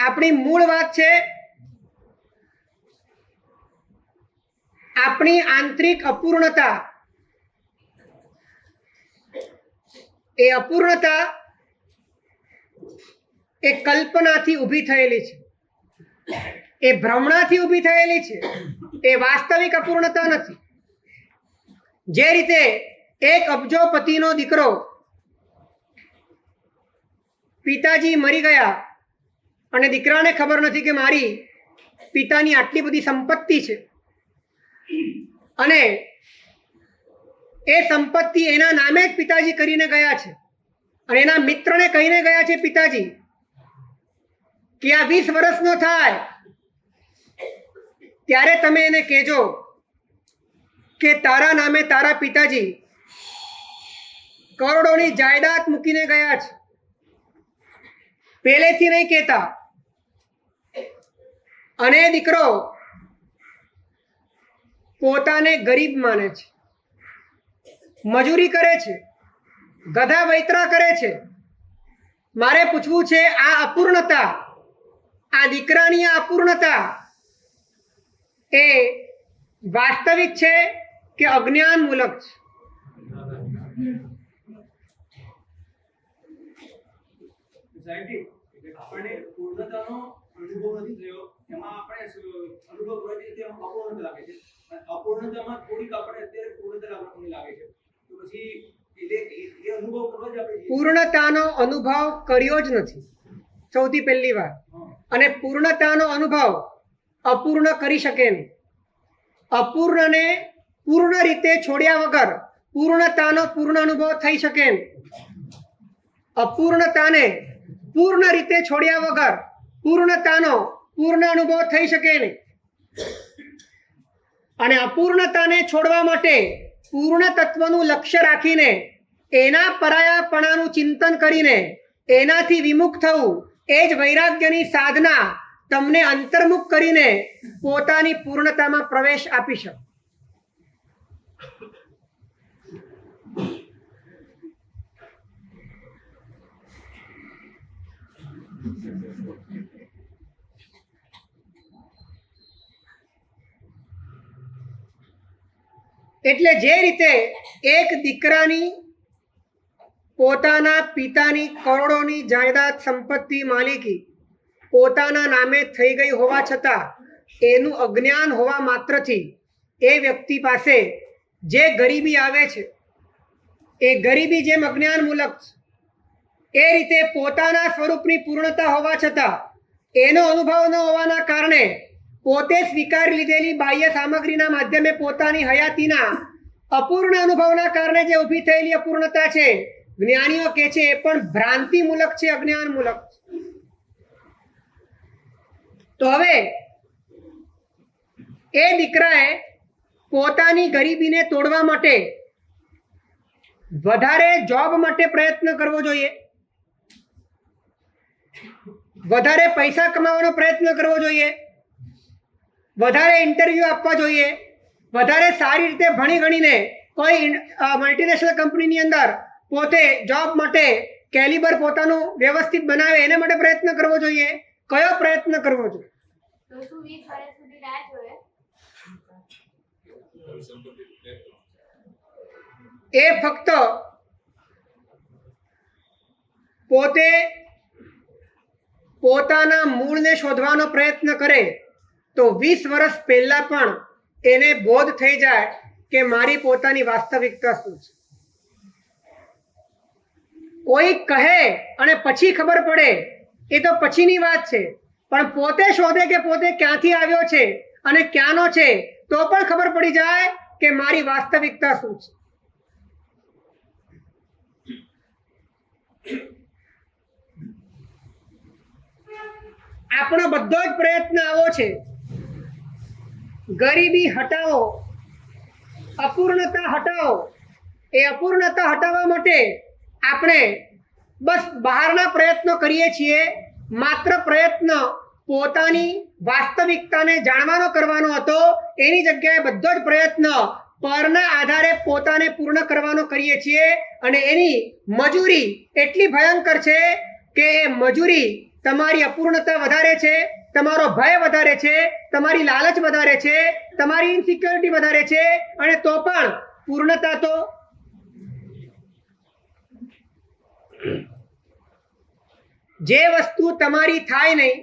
આપણી મૂળ વાત છે આપણી આંતરિક અપૂર્ણતા. એ અપૂર્ણતા એ કલ્પનાથી ઊભી થયેલી છે. એ ભ્રમણાથી ઊભી થયેલી છે. એ વાસ્તવિક અપૂર્ણતા નથી. જે રીતે એક અબજોપતિનો દીકરો પિતાજી મરી ગયા અને દીકરાને ખબર નથી કે મારી પિતાની આટલી બધી સંપત્તિ છે. અને એ સંપત્તિ એના નામે જ પિતાજી કરીને ગયા છે. અને એના મિત્રને કહીને ગયા છે પિતાજી, કે આ વીસ વર્ષનો થાય. ત્યારે તમે એને કહેજો કે તારા નામે તારા પિતાજી કરોડોની જાયદાદ મૂકીને ગયા છે. પહેલેથી નહીં કહેતા. અને દીકરો પોતાને ગરીબ માને છે. મજૂરી કરે છે. ગધા વૈતરા કરે છે. મારે પૂછવું છે આ અપૂર્ણતા, આ દીકરાની આ અપૂર્ણતા એ વાસ્તવિક છે કે અજ્ઞાન મૂલક છે આપણને પૂર્ણતાનો અનુભવ નથી થયો. એમાં આપણે અનુભવ કરવાથી તે અપૂર્ણતા લાગે છે. અને અપૂર્ણતામાં થોડીક આપણે અત્યારે પૂર્ણતા આપણને લાગે છે. તો પછી એટલે એ- એ અનુભવ કરવો જ આપણે પૂર્ણતાનો અનુભવ કર્યો જ નથી. સૌથી પહેલી વાર અને પૂર્ણતાનો અનુભવ અપૂર્ણ કરી શકે નહીં. અપૂર્ણને પૂર્ણ રીતે છોડ્યા વગર પૂર્ણતાનો પૂર્ણ અનુભવ થઈ શકે અપૂર્ણતાને પૂર્ણ રીતે છોડ્યા વગર પૂર્ણતાનો પૂર્ણ અનુભવ થઈ શકે નહીં. અને અપૂર્ણતાને છોડવા માટે પૂર્ણ તત્વનું લક્ષ્ય રાખીને એના પરાયાપણાનું ચિંતન કરીને એનાથી વિમુખ થવું એ જ વૈરાગ્યની સાધના તમને અંતર્મુખ કરીને પોતાની પૂર્ણતામાં પ્રવેશ આપી શકે. એટલે જે રીતે એક દીકરાની પોતાના પિતાની કરોડોની જાયદાદ સંપત્તિ માલિકી પોતાના નામે થઈ ગઈ હોવા છતાં એનું અજ્ઞાન હોવા માત્રથી એ વ્યક્તિ પાસે જે ગરીબી આવે છે, એ ગરીબી જેમ અજ્ઞાન મૂલક એ રીતે પોતાના સ્વરૂપની પૂર્ણતા હોવા છતાં એનો અનુભવ ન હોવાના કારણે પોતે સ્વીકારી લીધેલી બાહ્ય સામગ્રીના માધ્યમે પોતાની હયાતીના અપૂર્ણ અનુભવના કારણે જે ઊભી થયેલી અપૂર્ણતા છે, જ્ઞાનીઓ કહે છે, એ પણ ભ્રાંતિ મૂલક છે અજ્ઞાન મૂલક તો હવે, એ દીકરાએ પોતાની ગરીબીને તોડવા માટે વધારે જોબ માટે પ્રયત્ન કરવો જોઈએ. વધારે પૈસા કમાવાનો પ્રયત્ન કરવો જોઈએ. વધારે ઇન્ટરવ્યૂ આપવા જોઈએ. વધારે સારી રીતે ભણી ગણીને કોઈ મલ્ટીનેશનલ કંપનીની અંદર પોતે જોબ માટે કેલિબર પોતાનું વ્યવસ્થિત બનાવે એને માટે પ્રયત્ન કરવો જોઈએ. કયો પ્રયત્ન કરવો જોઈએ? એ ફક્ત પોતે પોતાના મૂળને શોધવાનો પ્રયત્ન કરે તો વીસ વર્ષ પહેલા પણ એને બોધ થઈ જાય કે મારી પોતાની વાસ્તવિકતા શું છે. કોઈ કહે અને પછી ખબર પડે, એ તો પછીની વાત છે. પણ પોતે શોધે કે પોતે ક્યાંથી આવ્યો છે અને ક્યાંનો છે, તો પણ ખબર પડી જાય કે મારી વાસ્તવિકતા શું છે. આપણો બધો જ પ્રયત્ન આવો છે. ગરીબી હટાવો, અપૂર્ણતા હટાવો. એ અપૂર્ણતા હટાવવા માટે આપણે બસ બહારના પ્રયત્નો કરીએ છીએ. માત્ર પ્રયત્ન પોતાની વાસ્તવિકતાને જાણવાનો કરવાનો હતો. એની જગ્યાએ બધો જ પ્રયત્ન પરના આધારે પોતાને પૂર્ણ કરવાનો કરીએ છીએ. અને એની મજૂરી એટલી ભયંકર છે કે એ મજૂરી તમારી અપૂર્ણતા વધારે છે. તમારો ભય વધારે છે, તમારી લાલચ વધારે છે, તમારી ઇનસિક્યોરિટી વધારે છે, અને તો પણ પૂર્ણતા તો જે વસ્તુ તમારી થાય નહીં,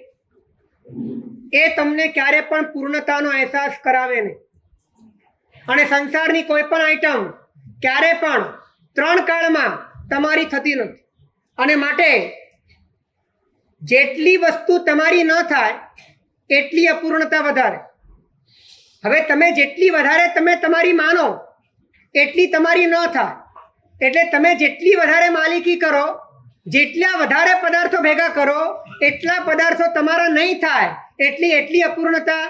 એ તમને ક્યારે પણ પૂર્ણતાનો અહેસાસ કરાવે નહીં. અને સંસારની કોઈ પણ આઈટમ ક્યારે પણ ત્રણ કાળમાં તમારી થતી નથી. અને માટે જેટલી વસ્તુ તમારી ન થાય, એટલી અપૂર્ણતા વધારે. હવે તમે જેટલી વધારે તમે તમારી માનો, એટલી તમારી ન થાય. એટલે તમે જેટલી વધારે માલિકી કરો, જેટલા વધારે પદાર્થો ભેગા કરો, એટલા પદાર્થો તમારા નહીં થાય, એટલી એટલી અપૂર્ણતા.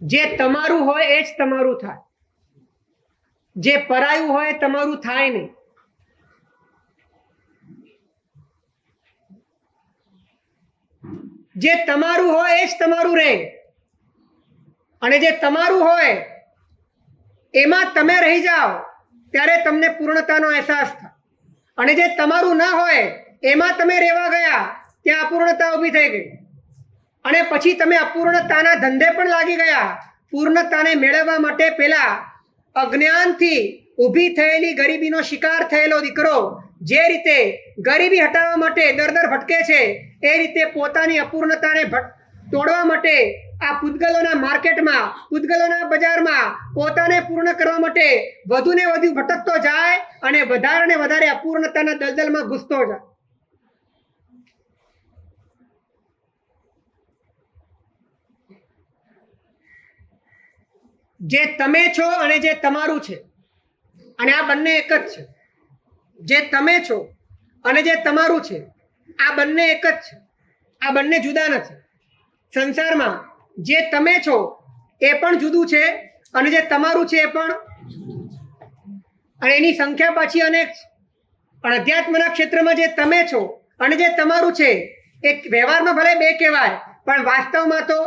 જે તમારું હોય એ જ તમારું થાય. જે પરાયું હોય તમારું થાય નહીં. જે તમારું હોય એ જ તમારું રહે. અને જે તમારું હોય, એમાં તમે રહી જાઓ, ત્યારે તમને પૂર્ણતાનો અહેસાસ થાય. અને જે તમારું ના હોય, એમાં તમે રહેવા ગયા, ત્યાં અપૂર્ણતા ઊભી થઈ ગઈ. અને પછી તમે અપૂર્ણતાના ધંધે પણ લાગી ગયા. પૂર્ણતાને મેળવવા માટે પહેલાં અજ્ઞાનથી ઊભી થયેલી ગરીબીનો શિકાર થયેલો દીકરો જે રીતે ગરીબી હટાવવા માટે દર દર ભટકે છે, એ રીતે પોતાની અપૂર્ણતાને તોડવા માટે આ પૂતગલોના માર્કેટમાં, પૂતગલોના બજારમાં પોતાને પૂર્ણ કરવા માટે વધુ ને વધુ ભટકતો જાય અને વધારે ને વધારે અપૂર્ણતાના દલદલમાં ઘૂસતો જાય. જે તમે છો અને જે તમારું છે. અને આ બંને એક જ છે. જે તમે છો અને જે તમારું છે, આ બંને એક જ છે. આ બંને જુદા નથી. સંસારમાં જે તમે છો, એ પણ જુદું છે અને જે તમારું છે, એ પણ અને એની સંખ્યા પાછી અનેક છે. પણ અધ્યાત્મના ક્ષેત્રમાં જે તમે છો અને જે તમારું છે, એ વ્યવહારમાં ભલે બે કહેવાય, પણ વાસ્તવમાં તો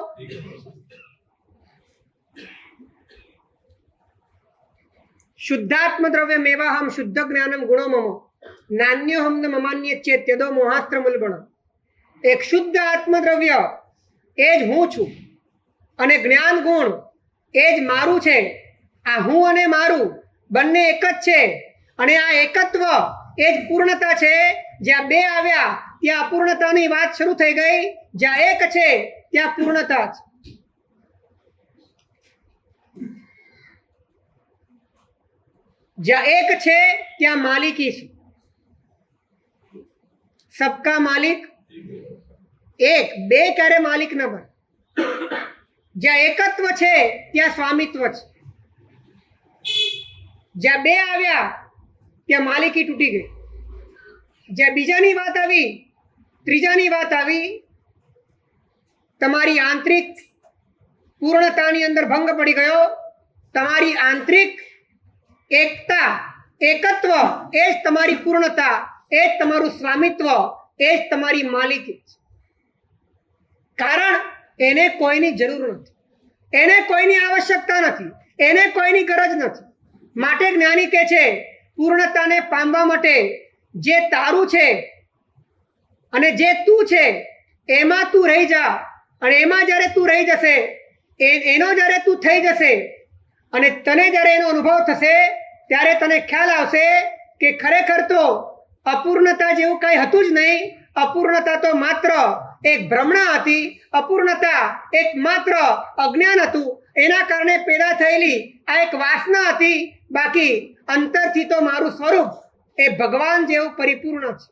શુદ્ધાત્મ દ્રવ્ય મેવાહમ શુદ્ધ જ્ઞાનમ ગુણો મમો નાન્યો હમ ન મમાન્ય ચેત્યદો મોહાસ્ત્ર મૂલગણ એક શુદ્ધ આત્મદ્રવ્ય, એ જ હું છું. અને જ્ઞાન ગુણ એ જ મારું છે. આ હું અને મારું બંને એક જ છે. અને આ એકત્વ, એ જ પૂર્ણતા છે. જ્યાં બે આવ્યા, ત્યાં અપૂર્ણતાની વાત શરૂ થઈ ગઈ. જ્યાં એક છે, ત્યાં પૂર્ણતા છે જ્યાં એક છે ત્યાં માલિકી છે સબકા માલિક એક બે ક્યારે માલિક ન બને જ્યાં એકત્વ છે ત્યાં સ્વામિત્વ છે જ્યાં બે આવ્યા ત્યાં માલિકી તૂટી ગઈ જ્યાં બીજાની વાત આવી ત્રીજાની વાત આવી તમારી આંતરિક પૂર્ણતાની અંદર ભંગ પડી ગયો તમારી આંતરિક એકતા, એકત્વ, એ જ તમારી પૂર્ણતા, એ જ તમારું સ્વામિત્વ, એ જ તમારી માલિકી. કારણ એને કોઈની જરૂર નથી. એને કોઈની આવશ્યકતા નથી. એને કોઈની ગરજ નથી. માટે જ્ઞાની કે છે, પૂર્ણતાને પામવા માટે જે તારું છે અને જે તું છે, એમાં તું રહી જા. અને એમાં જ્યારે તું રહી જશે એનો જ્યારે તું થઈ જશે અને તને જ્યારે એનો અનુભવ થશે, ત્યારે તને ખ્યાલ આવશે કે ખરેખર તો અપૂર્ણતા જેવું કંઈ હતું જ નહીં. અપૂર્ણતા તો માત્ર એક ભ્રમણા હતી. અપૂર્ણતા એક માત્ર અજ્ઞાન હતું. એના કારણે પેદા થયેલી આ એક વાસના હતી. બાકી અંતરથી તો મારું સ્વરૂપ એ ભગવાન જેવું પરિપૂર્ણ છે.